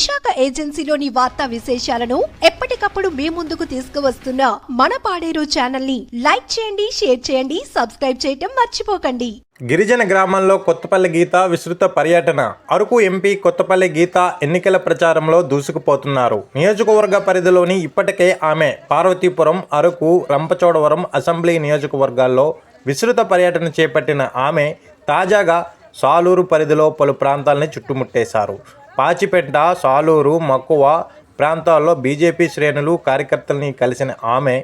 విశాఖ ఏజెన్సీలోని వార్తా విశేషాలను ఎప్పటికప్పుడు మీ ముందుకు తీసుకువస్తున్న మన పాడేరు ఛానల్ని లైక్ చేయండి షేర్ చేయండి సబ్స్క్రైబ్ చేయటం మర్చిపోకండి. గిరిజన గ్రామాల్లో కొత్తపల్లి గీత విస్తృత పర్యటన. అరకు ఎంపీ కొత్తపల్లి గీత ఎన్నికల ప్రచారంలో దూసుకుపోతున్నారు. నియోజకవర్గ పరిధిలోని ఇప్పటికే ఆమె పార్వతీపురం అరకు రంపచోడవరం అసెంబ్లీ నియోజకవర్గాల్లో విస్తృత పర్యటన చేపట్టిన ఆమె తాజాగా సాలూరు పరిధిలో పలు ప్రాంతాలని చుట్టుముట్టేశారు. పాచిపెంట సాలూరు మక్కువ ప్రాంతాల్లో బీజేపీ శ్రేణులు కార్యకర్తల్ని కలిసిన ఆమె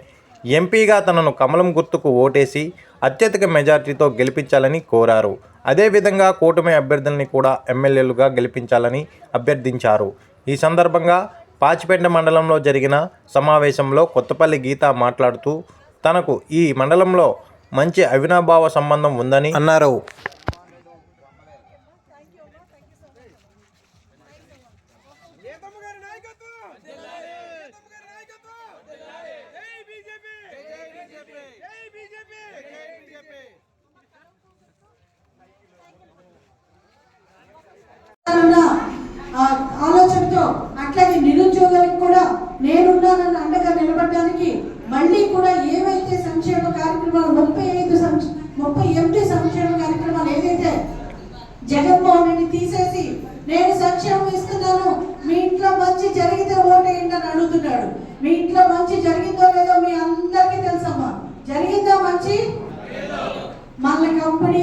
ఎంపీగా తనను కమలం గుర్తుకు ఓటేసి అత్యధిక మెజార్టీతో గెలిపించాలని కోరారు. అదేవిధంగా కూటమి అభ్యర్థుల్ని కూడా ఎమ్మెల్యేలుగా గెలిపించాలని అభ్యర్థించారు. ఈ సందర్భంగా పాచిపెంట మండలంలో జరిగిన సమావేశంలో కొత్తపల్లి గీత మాట్లాడుతూ తనకు ఈ మండలంలో మంచి అవినాభావ సంబంధం ఉందని అన్నారు. నిరుద్యోగులకు కూడా నేనున్నానన్న అండగా నిలబడడానికి మళ్ళీ కూడా ఏవైతే సంక్షేమ కార్యక్రమాలు ముప్పై ఐదు ముప్పై ఎనిమిది సంక్షేమ కార్యక్రమాలు ఏదైతే జగన్మోహన్ రెడ్డి తీసేసి నేను సంక్షేమం ఇస్తున్నాను మీ ఇంట్లో మంచి జరిగితే ఓటేయండి అని అడుగుతున్నాడు. మీ ఇంట్లో మంచి జరిగిందో లేదో మీ అందరికీ తెలుసమ్మా. జరిగిందా మంచి? మళ్ళీ కంపెనీ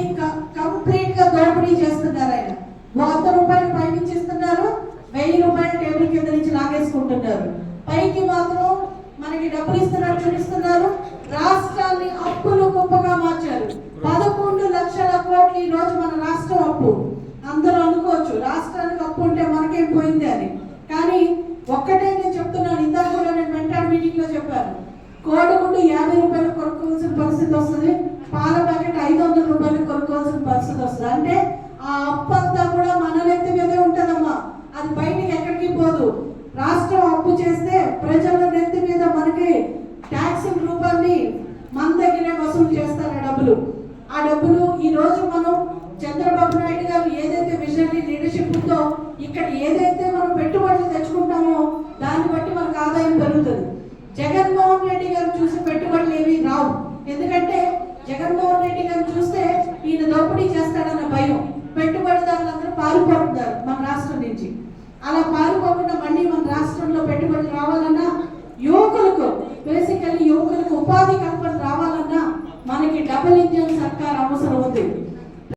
కంప్లీట్గా దోపిడీ చేస్తున్నారు ఆయన. వంద రూపాయలు పైనుంచి ఇస్తున్నారు వెయ్యి రూపాయలు టేబుల్ కింద నుంచి చేసుకుంటున్నారు పైకి మాత్రం మనకి డబ్బులు ఇస్తున్నారు చూపిస్తున్నారు. రాష్ట్రాన్ని అప్పులు కుప్పగా మార్చారు. పదకొండు లక్షల కోట్లు ఈ రోజు మన రాష్ట్రం అప్పు. అందరూ అనుకోవచ్చు రాష్ట్రానికి అప్పు ఉంటే మనకేం పోయింది అని. కానీ ఒక్కటే నేను చెప్తున్నాను ఇందాక కూడా నేను మెంటాడ్ మీటింగ్లో చెప్పాను. కోడిగుడ్డు యాభై రూపాయలు కొనుక్కోవాల్సిన పరిస్థితి వస్తుంది. పాల ప్యాకెట్ ఐదు వందల రూపాయలు కొనుక్కోవాల్సిన పరిస్థితి వస్తుంది. అంటే ఆ అప్పు అంతా కూడా మన నెత్తి మీదే ఉంటదమ్మా అది బయటికి ఎక్కడికి పోదు రాష్ట్రం అప్పు చేస్తే ప్రజల నెత్తి మీద మనకి ట్యాక్స్ రూపాన్ని మన దగ్గరే వసూలు చేస్తారు ఆ డబ్బులు. ఆ డబ్బులు ఈ రోజు మనం చంద్రబాబు నాయుడు గారు ఏదైతే విజనరీ లీడర్షిప్ ఉందో ఇక్కడ ఏదైతే మనం పెట్టుబడులు తెచ్చుకుంటామో దాన్ని బట్టి మనకు ఆదాయం పెరుగుతుంది. జగన్మోహన్ రెడ్డి గారు చూసి పెట్టుబడులు ఏమీ రావు. ఎందుకంటే జగన్మోహన్ రెడ్డి గారు చూస్తే ఈయన దోపిడీ చేస్తాడన్న భయం. పెట్టుబడిదారులందరూ పారిపోతున్నారు మన రాష్ట్రం నుంచి. అలా రాష్ట్రంలో పెట్టుబడులు రావాలన్నా యువకులకు బేసికల్లీ యువకులకు ఉపాధి కల్పన రావాలన్నా మనకి డబుల్ ఇంజన్ సర్కార్ అవసరం ఉంది.